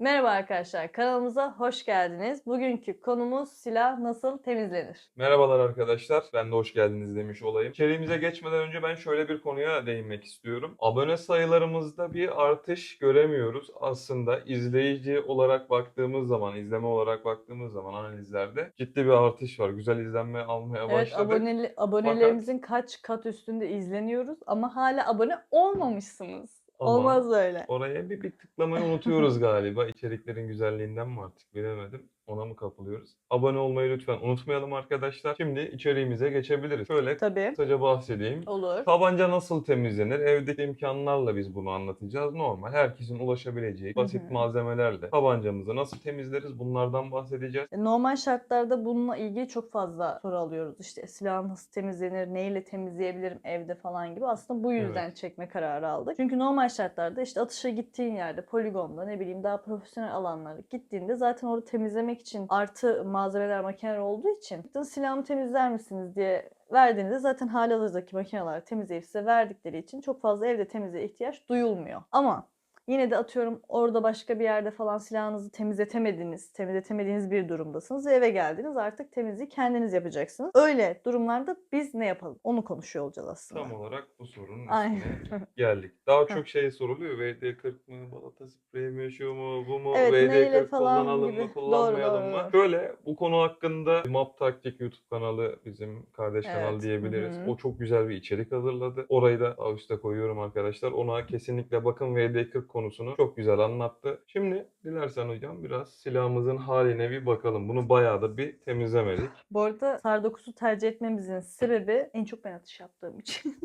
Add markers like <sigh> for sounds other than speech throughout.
Merhaba arkadaşlar, kanalımıza hoş geldiniz. Bugünkü konumuz silah nasıl temizlenir? Merhabalar arkadaşlar. Ben de hoş geldiniz demiş olayım. İçeriğimize geçmeden önce ben şöyle bir konuya değinmek istiyorum. Abone sayılarımızda bir artış göremiyoruz. Aslında izleyici olarak baktığımız zaman, izleme olarak baktığımız zaman analizlerde ciddi bir artış var. Güzel izlenme almaya Evet, başladık. aboneli, abonelerimizin kaç kat üstünde izleniyoruz ama hala abone olmamışsınız. Ama Olmaz öyle. Oraya bir, bir tıklamayı unutuyoruz galiba. İçeriklerin güzelliğinden mi artık bilemedim. Ona mı kapılıyoruz? Abone olmayı lütfen unutmayalım arkadaşlar. Şimdi içeriğimize geçebiliriz. Şöyle Tabii. kısaca bahsedeyim. Olur. Tabanca nasıl temizlenir? Evdeki imkanlarla biz bunu anlatacağız. Normal herkesin ulaşabileceği basit Hı hı. malzemelerle tabancamızı nasıl temizleriz? Bunlardan bahsedeceğiz. E, Normal şartlarda bununla ilgili çok fazla soru alıyoruz. İşte silah nasıl temizlenir, neyle temizleyebilirim evde falan gibi. Aslında bu yüzden Evet. çekme kararı aldık. Çünkü normal şartlarda işte atışa gittiğin yerde, poligonda ne bileyim daha profesyonel alanlara gittiğinde zaten orada temizlemek için artı malzemeler, makineler olduğu için "Gidin silahımı temizler misiniz diye verdiğinizde zaten halihazırdaki makineler temizleyip size verdikleri için çok fazla evde temizliğe ihtiyaç duyulmuyor. Ama Yine de atıyorum orada başka bir yerde falan silahınızı temizletemediniz, temizletemediğiniz bir durumdasınız ve eve geldiniz artık temizliği kendiniz yapacaksınız. Öyle durumlarda biz ne yapalım? Onu konuşuyor olacağız aslında. Tam olarak bu sorunun üstüne <laughs> geldik. Daha çok şey soruluyor. VD40 mı, balata spreyi mi, şu mu, bu mu, Evet, neyle VD40 falan kullanalım gibi. mı, <laughs> kullanmayalım Doğru, mı? doğru. Şöyle bu konu hakkında Map Taktik YouTube kanalı bizim kardeş kanal Evet, diyebiliriz. hı hı. O çok güzel bir içerik hazırladı. Orayı da üstte koyuyorum arkadaşlar. Ona kesinlikle bakın VD40 konusunu çok güzel anlattı. Şimdi dilersen hocam biraz silahımızın haline bir bakalım. Bunu bayağı da bir temizlemedik. Bu arada SAR 9'u tercih etmemizin sebebi en çok ben atış yaptığım için.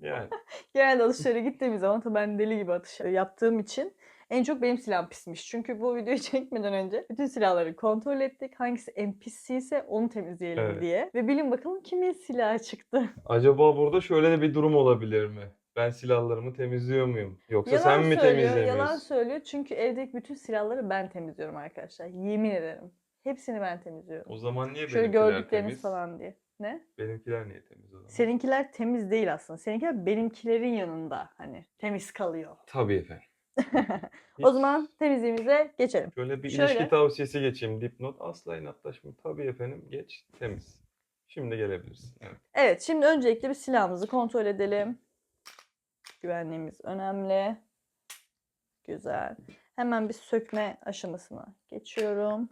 Yani <laughs> Genelde atışlara gittiğimiz zaman tabii ben deli gibi atış yaptığım için en çok benim silahım pismiş. Çünkü bu videoyu <laughs> çekmeden önce bütün silahları kontrol ettik. Hangisi en pissiyse onu temizleyelim Evet. diye. Ve bilin bakalım kimin silahı çıktı. Acaba burada şöyle de bir durum olabilir mi? Ben silahlarımı temizliyor muyum? Yoksa sen mi söylüyor, temizlemiyorsun? yalan söylüyor. Çünkü evdeki bütün silahları ben temizliyorum arkadaşlar. Yemin ederim. Hepsini ben temizliyorum. O zaman niye Şöyle gördükleriniz temiz? falan diye. Ne? Benimkiler niye temiz o zaman? Seninkiler temiz değil aslında. Seninkiler benimkilerin yanında hani temiz kalıyor. Tabii efendim. <laughs> O zaman temizliğimize geçelim. Şöyle bir Şöyle. ilişki tavsiyesi geçeyim. Dipnot. Asla inatlaşma. Tabii efendim. Geç. Temiz. Şimdi gelebilirsin. Evet. Evet, şimdi öncelikle bir silahımızı kontrol edelim. Güvenliğimiz önemli. Güzel. Hemen bir sökme aşamasına geçiyorum.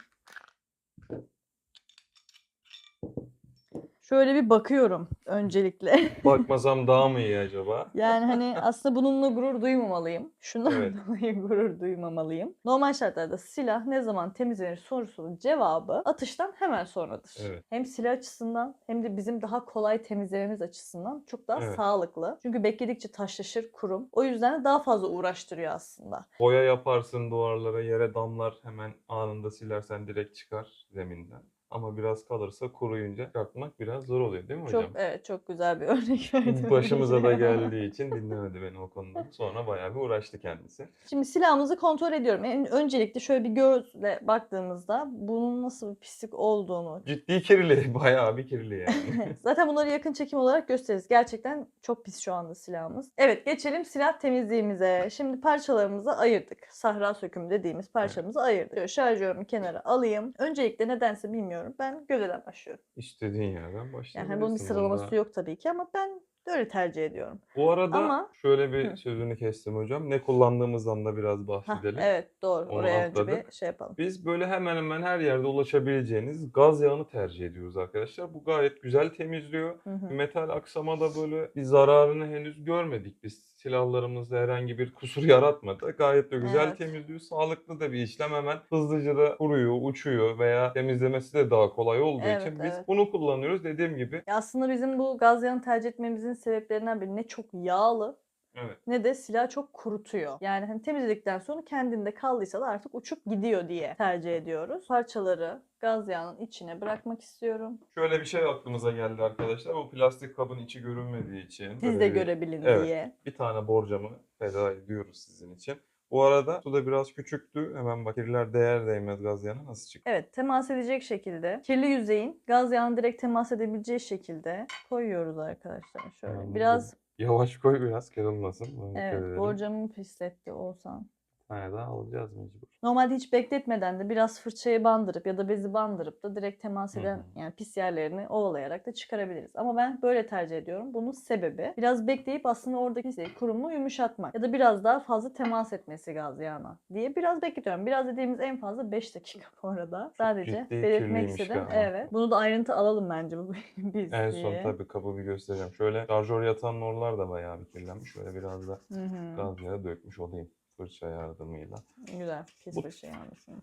Şöyle bir bakıyorum öncelikle. <laughs> Bakmasam daha mı iyi acaba? Yani hani aslında bununla gurur duymamalıyım. Şundan Evet. <laughs> dolayı gurur duymamalıyım. Normal şartlarda silah ne zaman temizlenir sorusunun cevabı atıştan hemen sonradır. Evet. Hem silah açısından hem de bizim daha kolay temizlememiz açısından çok daha Evet. sağlıklı. Çünkü bekledikçe taşlaşır kurum. O yüzden de daha fazla uğraştırıyor aslında. Boya yaparsın duvarlara. Yere damlar. Hemen anında silersen direkt çıkar zeminden. Ama biraz kalırsa kuruyunca çıkartmak biraz zor oluyor değil mi hocam? Çok evet çok güzel bir <laughs> örnek verdim. Başımıza da geldiği için dinlemedi beni o konuda. Sonra bayağı bir uğraştı kendisi. Şimdi silahımızı kontrol ediyorum. En, öncelikle şöyle bir gözle baktığımızda bunun nasıl bir pislik olduğunu Ciddi kirli. <laughs> Bayağı bir kirli yani. <laughs> Zaten bunları yakın çekim olarak gösteririz. Gerçekten çok pis şu anda silahımız. Evet geçelim silah temizliğimize. Şimdi parçalarımızı ayırdık. Sahra sökümü dediğimiz parçamızı ayırdık. Şöyle şarjörümü kenara alayım. Öncelikle nedense bilmiyorum. Ben gövdeden başlıyorum. İstediğin yerden Yani başlayabilirsin. hani bunun bir sıralaması bunda. yok tabii ki ama ben öyle tercih ediyorum. Bu arada Ama- şöyle bir Hı. sözünü kestim hocam. Ne kullandığımızdan da biraz Hah, bahsedelim. evet doğru. Onu Oraya önce atladık. bir şey yapalım. Biz böyle hemen hemen her yerde ulaşabileceğiniz gaz yağını tercih ediyoruz arkadaşlar. Bu gayet güzel temizliyor. Hı hı. Metal aksamada böyle bir zararını henüz görmedik. Biz silahlarımızda herhangi bir kusur yaratmadı. Gayet de güzel Evet. temizliyor. Sağlıklı da bir işlem hemen hızlıca da kuruyor, uçuyor veya temizlemesi de daha kolay olduğu Evet, için biz evet. bunu kullanıyoruz. Dediğim gibi Ya Aslında bizim bu gaz yağını tercih etmemizin sebeplerinden biri ne çok yağlı evet. ne de silah çok kurutuyor. Yani hani temizledikten sonra kendinde kaldıysa da artık uçup gidiyor diye tercih ediyoruz. Parçaları gaz yağının içine bırakmak istiyorum. Şöyle bir şey aklımıza geldi arkadaşlar. Bu plastik kabın içi görünmediği için Siz de bir- görebilin Evet. diye. bir tane borcamı feda ediyoruz sizin için. Bu arada su da biraz küçüktü. Hemen bak kirliler değer değmez gaz yanı nasıl çıktı? Evet temas edecek şekilde kirli yüzeyin gaz yağını direkt temas edebileceği şekilde koyuyoruz arkadaşlar. Şöyle Anladım. biraz Yavaş koy biraz kırılmasın. Dikkat evet edelim. borcamı pisletti olsan. Tane daha alacağız mecbur. Normalde hiç bekletmeden de biraz fırçayı bandırıp ya da bezi bandırıp da direkt temas eden hı. yani pis yerlerini ovalayarak da çıkarabiliriz. Ama ben böyle tercih ediyorum. Bunun sebebi biraz bekleyip aslında oradaki kurumu yumuşatmak ya da biraz daha fazla temas etmesi gaz yağına diye biraz bekletiyorum. Biraz dediğimiz en fazla 5 dakika bu arada. Sadece ciddi belirtmek istedim. galiba. Evet. Bunu da ayrıntı alalım bence bu <laughs> biz En son diye. tabii kabı bir göstereceğim. Şöyle şarjör yatan oralar da bayağı bir kirlenmiş. Şöyle biraz da Hı hı. gaz yağı dökmüş olayım fırça yardımıyla. Güzel. Pis Bu- şey almışsın.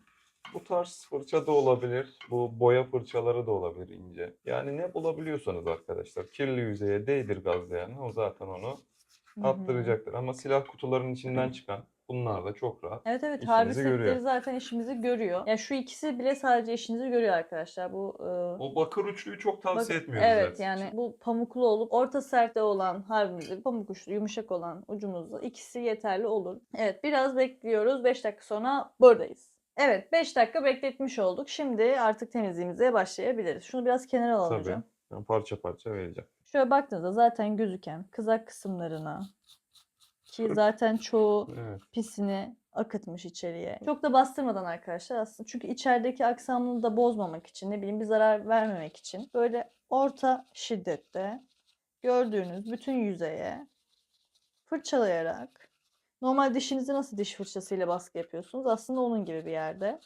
Bu tarz fırça da olabilir. Bu boya fırçaları da olabilir ince. Yani ne bulabiliyorsanız arkadaşlar. Kirli yüzeye değdir gaz yağını. O zaten onu Hı hı. attıracaktır. Ama silah kutularının içinden çıkan bunlar da çok rahat. Evet evet harbi görüyor. setleri zaten işimizi görüyor. Ya şu ikisi bile sadece işinizi görüyor arkadaşlar. Bu e, O bakır uçluyu çok tavsiye Bak- etmiyoruz Evet zaten. yani bu pamuklu olup orta sertte olan harbimizde pamuk uçlu yumuşak olan ucumuzda ikisi yeterli olur. Evet biraz bekliyoruz. 5 dakika sonra buradayız. Evet 5 dakika bekletmiş olduk. Şimdi artık temizliğimize başlayabiliriz. Şunu biraz kenara alalım Tabii. hocam. Ben parça parça vereceğim. Şöyle baktığınızda zaten gözüken kızak kısımlarına ki zaten çoğu <laughs> Evet. pisini akıtmış içeriye. Çok da bastırmadan arkadaşlar aslında. Çünkü içerideki aksamını da bozmamak için, ne bileyim bir zarar vermemek için böyle orta şiddette gördüğünüz bütün yüzeye fırçalayarak normal dişinizi nasıl diş fırçasıyla baskı yapıyorsunuz? Aslında onun gibi bir yerde.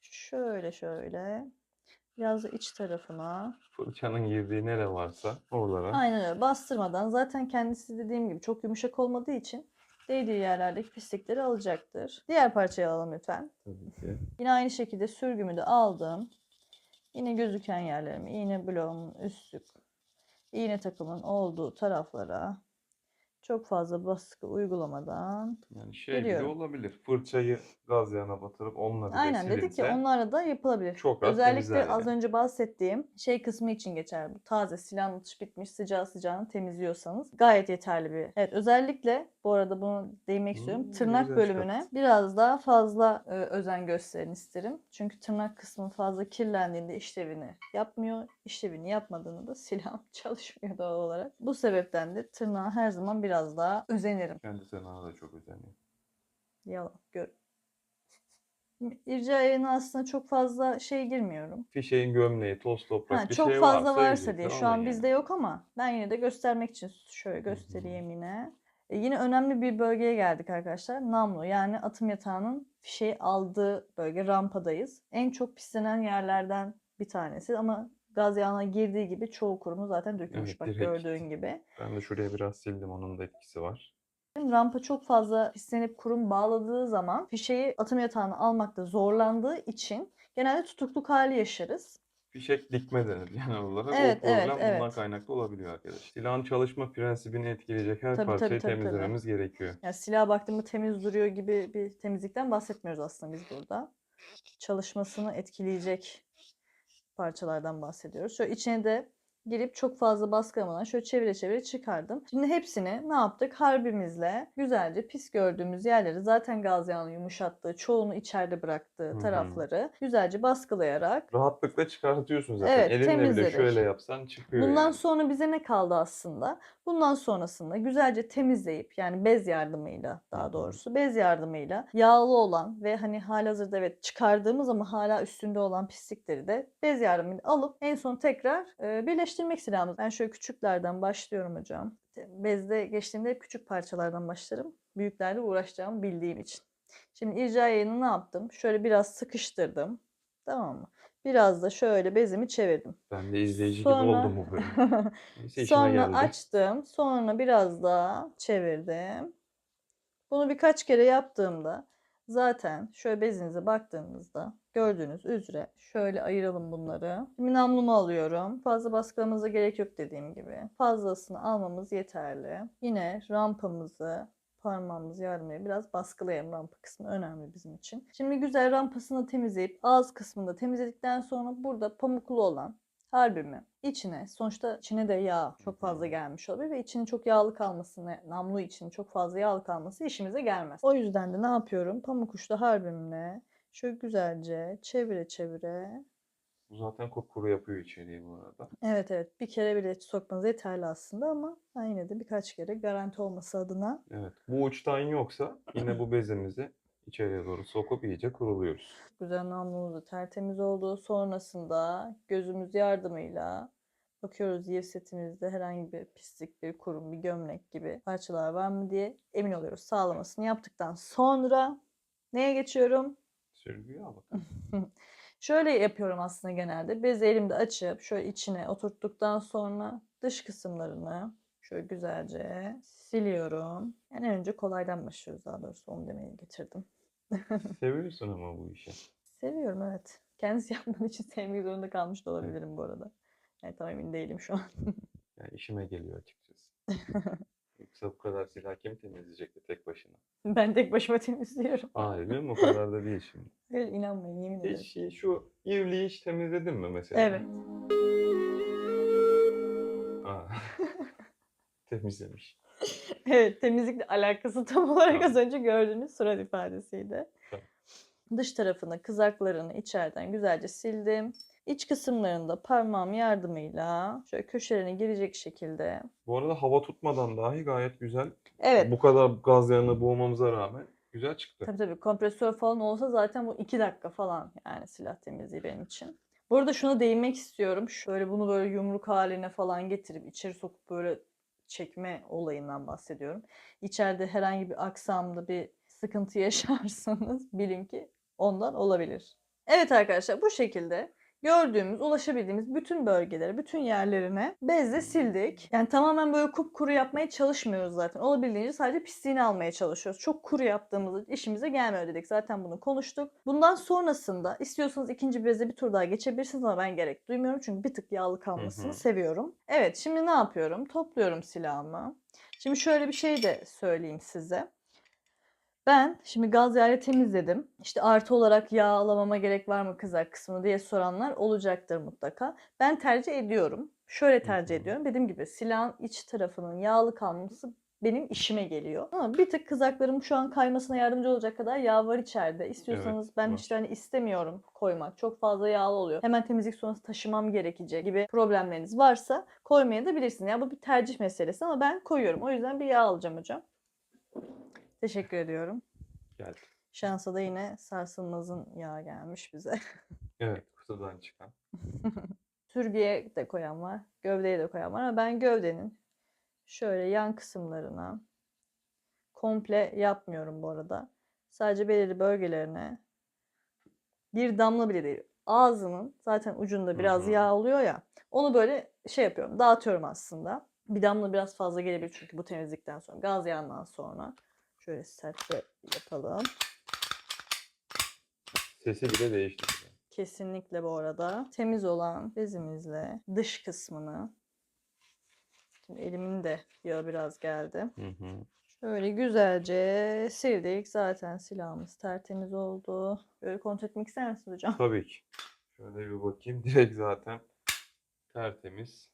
Şöyle şöyle biraz da iç tarafına Fırçanın girdiği nere varsa oralara. Aynen öyle. Bastırmadan zaten kendisi dediğim gibi çok yumuşak olmadığı için değdiği yerlerdeki pislikleri alacaktır. Diğer parçayı alalım lütfen. Tabii ki. Yine aynı şekilde sürgümü de aldım. Yine gözüken yerlerimi, iğne bloğumun üstlük, iğne takımın olduğu taraflara çok fazla baskı uygulamadan. Yani şey bile Biliyorum. olabilir. Fırçayı gaz yağına batırıp onunla bile Aynen dedik ya silinse onlarla da yapılabilir. çok rahat Özellikle temizler az yani. önce bahsettiğim şey kısmı için geçer. Bu taze silahın atış bitmiş sıcağı sıcağını temizliyorsanız gayet yeterli bir. Evet özellikle bu arada bunu değinmek istiyorum. Hmm, Tırnak güzel bölümüne çıkarttın. biraz daha fazla e, özen gösterin isterim. Çünkü tırnak kısmı fazla kirlendiğinde işlevini yapmıyor. İşlevini yapmadığında da <laughs> silah çalışmıyor doğal olarak. Bu sebepten de tırnağa her zaman biraz daha özenirim. Kendi tırnağı da çok özeniyor. Yalan gör. <laughs> İrca yayına aslında çok fazla şey girmiyorum. Fişeğin gömleği, toz toprak Ha, bir çok şey fazla varsa, varsa diye. Şu an alın bizde yani. yok ama ben yine de göstermek için şöyle göstereyim yine. E, yine önemli bir bölgeye geldik arkadaşlar. Namlu yani atım yatağının fişeği aldığı bölge rampadayız. En çok pislenen yerlerden bir tanesi ama gaz yağına girdiği gibi çoğu kurumu zaten dökülmüş Evet, bak direkt. gördüğün gibi. Ben de şuraya biraz sildim onun da etkisi var. Rampa çok fazla pislenip kurum bağladığı zaman fişeği atım yatağına almakta zorlandığı için genelde tutukluk hali yaşarız. Fişek dikme denir genel olarak. Evet, o problem evet, bundan evet. kaynaklı olabiliyor arkadaşlar. Silahın çalışma prensibini etkileyecek her Tabii, tabii, parçayı tabii, tabii. temizlememiz gerekiyor. Yani silah baktığımda temiz duruyor gibi bir temizlikten bahsetmiyoruz aslında biz burada. Çalışmasını etkileyecek parçalardan bahsediyoruz. Şöyle içine de girip çok fazla baskılamadan şöyle çevire çevire çıkardım. Şimdi hepsini ne yaptık? Harbimizle güzelce pis gördüğümüz yerleri zaten gaz yağını yumuşattığı, çoğunu içeride bıraktığı hı. tarafları güzelce baskılayarak Rahatlıkla çıkartıyorsun zaten. Evet, Elinle bile temizledik. şöyle yapsan çıkıyor Bundan yani. sonra bize ne kaldı aslında? Bundan sonrasında güzelce temizleyip yani bez yardımıyla daha doğrusu bez yardımıyla yağlı olan ve hani halihazırda evet çıkardığımız ama hala üstünde olan pislikleri de bez yardımıyla alıp en son tekrar e, birleştirmek silahımız. Ben şöyle küçüklerden başlıyorum hocam. Bezde geçtiğimde hep küçük parçalardan başlarım. Büyüklerle uğraşacağımı bildiğim için. Şimdi irca yayını ne yaptım? Şöyle biraz sıkıştırdım. Tamam mı? Biraz da şöyle bezimi çevirdim. Ben de izleyici Sonra- gibi oldum bu bölüm. <laughs> Neyse Sonra geldi. açtım. Sonra biraz daha çevirdim. Bunu birkaç kere yaptığımda zaten şöyle bezinize baktığınızda gördüğünüz üzere şöyle ayıralım bunları. Şimdi namlumu alıyorum. Fazla baskılamamıza gerek yok dediğim gibi. Fazlasını almamız yeterli. Yine rampamızı parmağımız yardımıyla biraz baskılayalım rampa kısmı önemli bizim için. Şimdi güzel rampasını temizleyip ağız kısmını da temizledikten sonra burada pamuklu olan harbimi içine sonuçta içine de yağ çok fazla gelmiş olabilir ve içinin çok yağlı kalması namlu için çok fazla yağlı kalması işimize gelmez. O yüzden de ne yapıyorum? Pamuk uçlu harbimle şöyle güzelce çevire çevire Bu zaten kupkuru yapıyor içeriği bu arada. Evet evet bir kere bile sokmanız yeterli aslında ama yine de birkaç kere garanti olması adına Evet. Bu uçtan yoksa yine bu bezimizi içeriye doğru sokup iyice kuruluyoruz. güzel namlumuz da tertemiz oldu. Sonrasında gözümüz yardımıyla bakıyoruz yer setimizde herhangi bir pislik, bir kurum, bir gömlek gibi parçalar var mı diye emin oluyoruz. Sağlamasını yaptıktan sonra neye geçiyorum? Sürgüye al bakalım. <laughs> Şöyle yapıyorum aslında genelde. Bezi elimde açıp şöyle içine oturttuktan sonra dış kısımlarını şöyle güzelce siliyorum. Yani en önce kolaydan başlıyoruz daha doğrusu onu demeye getirdim. <laughs> Seviyorsun ama bu işi. Seviyorum evet. Kendisi yapmadığım için sevmek zorunda kalmış da olabilirim bu arada. Yani tam emin değilim şu an. Yani işime geliyor açıkçası. <laughs> Yoksa bu kadar silah kim temizleyecekti tek başına? Ben tek başıma temizliyorum. Hayır değil mi? O kadar da değil şimdi. <laughs> Hayır, inanmayın yemin ederim. Hiç, şu ivliği hiç temizledin mi mesela? Evet. Aa. Temizlemiş. <laughs> Evet temizlikle alakası tam olarak az önce gördüğünüz surat ifadesiydi. Dış tarafını, kızaklarını içeriden güzelce sildim. İç kısımlarında parmağım yardımıyla şöyle köşelerine girecek şekilde. Bu arada hava tutmadan dahi gayet güzel. Evet. Bu kadar gaz yağını boğmamıza rağmen güzel çıktı. Tabii tabii kompresör falan olsa zaten bu 2 dakika falan yani silah temizliği benim için. Bu arada şuna değinmek istiyorum. Şöyle bunu böyle yumruk haline falan getirip içeri sokup böyle çekme olayından bahsediyorum. İçeride herhangi bir aksamda bir sıkıntı <laughs> yaşarsanız bilin ki ondan olabilir. Evet arkadaşlar bu şekilde gördüğümüz, ulaşabildiğimiz bütün bölgeleri, bütün yerlerine bezle sildik. Yani tamamen böyle kupkuru yapmaya çalışmıyoruz zaten. Olabildiğince sadece pisliğini almaya çalışıyoruz. Çok kuru yaptığımızda işimize gelmiyor dedik. Zaten bunu konuştuk. Bundan sonrasında istiyorsanız ikinci beze bir tur daha geçebilirsiniz ama ben gerek duymuyorum. Çünkü bir tık yağlı kalmasını Hı hı. seviyorum. Evet şimdi ne yapıyorum? Topluyorum silahımı. Şimdi şöyle bir şey de söyleyeyim size. Ben şimdi gaz yağıyla temizledim. İşte artı olarak yağlamama gerek var mı kızak kısmını diye soranlar olacaktır mutlaka. Ben tercih ediyorum. Şöyle tercih ediyorum. Dediğim gibi silahın iç tarafının yağlı kalması benim işime geliyor. Ama bir tık kızaklarım şu an kaymasına yardımcı olacak kadar yağ var içeride. İstiyorsanız ben var. işte hani istemiyorum koymak. Çok fazla yağlı oluyor. Hemen temizlik sonrası taşımam gerekecek gibi problemleriniz varsa koymaya da bilirsiniz. Ya bu bir tercih meselesi ama ben koyuyorum. O yüzden bir yağ alacağım hocam. Teşekkür ediyorum. Geldi. Şansa da yine sarsılmazın yağı gelmiş bize. <laughs> Evet, kutudan çıkan. <laughs> Sürgüye de koyan var, gövdeye de koyan var ama ben gövdenin şöyle yan kısımlarına komple yapmıyorum bu arada. Sadece belirli bölgelerine bir damla bile değil. Ağzının zaten ucunda biraz hı. yağ oluyor ya. Onu böyle şey yapıyorum, dağıtıyorum aslında. Bir damla biraz fazla gelebilir çünkü bu temizlikten sonra, gaz yağından sonra. Şöyle sertçe yapalım. Sesi bile değişti. Kesinlikle bu arada temiz olan bezimizle dış kısmını şimdi elimin de yağı biraz geldi. Hı hı. Şöyle güzelce sildik. Zaten silahımız tertemiz oldu. Böyle kontrol etmek ister misiniz hocam? Tabii ki. Şöyle bir bakayım. Direkt zaten tertemiz.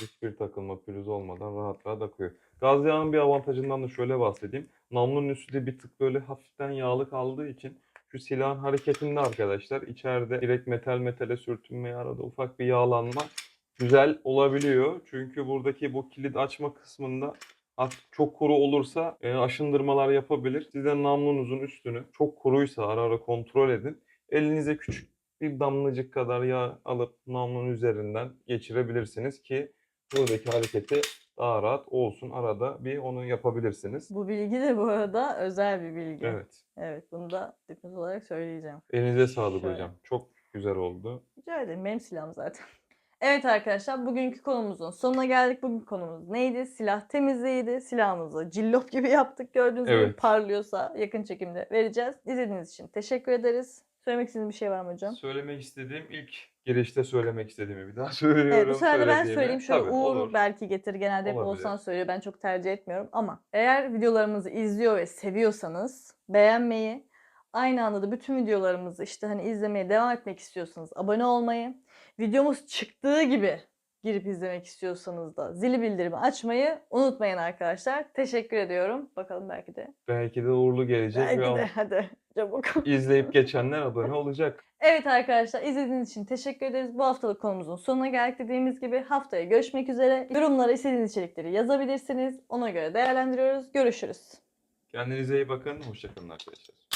Hiçbir takılma pürüz olmadan rahat rahat akıyor. Gaz yağının bir avantajından da şöyle bahsedeyim. Namlunun üstü de bir tık böyle hafiften yağlı kaldığı için şu silahın hareketinde arkadaşlar içeride direkt metal metale sürtünmeye arada ufak bir yağlanma güzel olabiliyor. Çünkü buradaki bu kilit açma kısmında çok kuru olursa e, aşındırmalar yapabilir. Siz de namlunuzun üstünü çok kuruysa ara ara kontrol edin. Elinize küçük bir damlacık kadar yağ alıp namlunun üzerinden geçirebilirsiniz ki buradaki hareketi daha rahat olsun. Arada bir onu yapabilirsiniz. Bu bilgi de bu arada özel bir bilgi. Evet. Evet bunu da dipnot olarak söyleyeceğim. Elinize sağlık Şöyle. hocam. Çok güzel oldu. Rica ederim. Benim silahım zaten. <laughs> Evet arkadaşlar bugünkü konumuzun sonuna geldik. Bugün konumuz neydi? Silah temizliğiydi. Silahımızı cillop gibi yaptık. Gördüğünüz gibi Evet. parlıyorsa yakın çekimde vereceğiz. İzlediğiniz için teşekkür ederiz. Söylemek istediğiniz bir şey var mı hocam? Söylemek istediğim ilk girişte söylemek istediğimi bir daha <laughs> söylüyorum. Evet bu sefer de ben söyleyeyim. Şöyle Tabii, Uğur olur. belki getir. Genelde hep Olabilir. Oğuzhan söylüyor. Ben çok tercih etmiyorum. Ama eğer videolarımızı izliyor ve seviyorsanız beğenmeyi, aynı anda da bütün videolarımızı işte hani izlemeye devam etmek istiyorsanız abone olmayı, videomuz çıktığı gibi girip izlemek istiyorsanız da zili bildirimi açmayı unutmayın arkadaşlar. Teşekkür ediyorum. Bakalım belki de. Belki de uğurlu gelecek Belki de hadi çabuk. izleyip <laughs> geçenler abone olacak. Evet arkadaşlar izlediğiniz için teşekkür ederiz. Bu haftalık konumuzun sonuna geldik dediğimiz gibi haftaya görüşmek üzere. Yorumlara istediğiniz içerikleri yazabilirsiniz. Ona göre değerlendiriyoruz. Görüşürüz. Kendinize iyi bakın. Hoşçakalın arkadaşlar.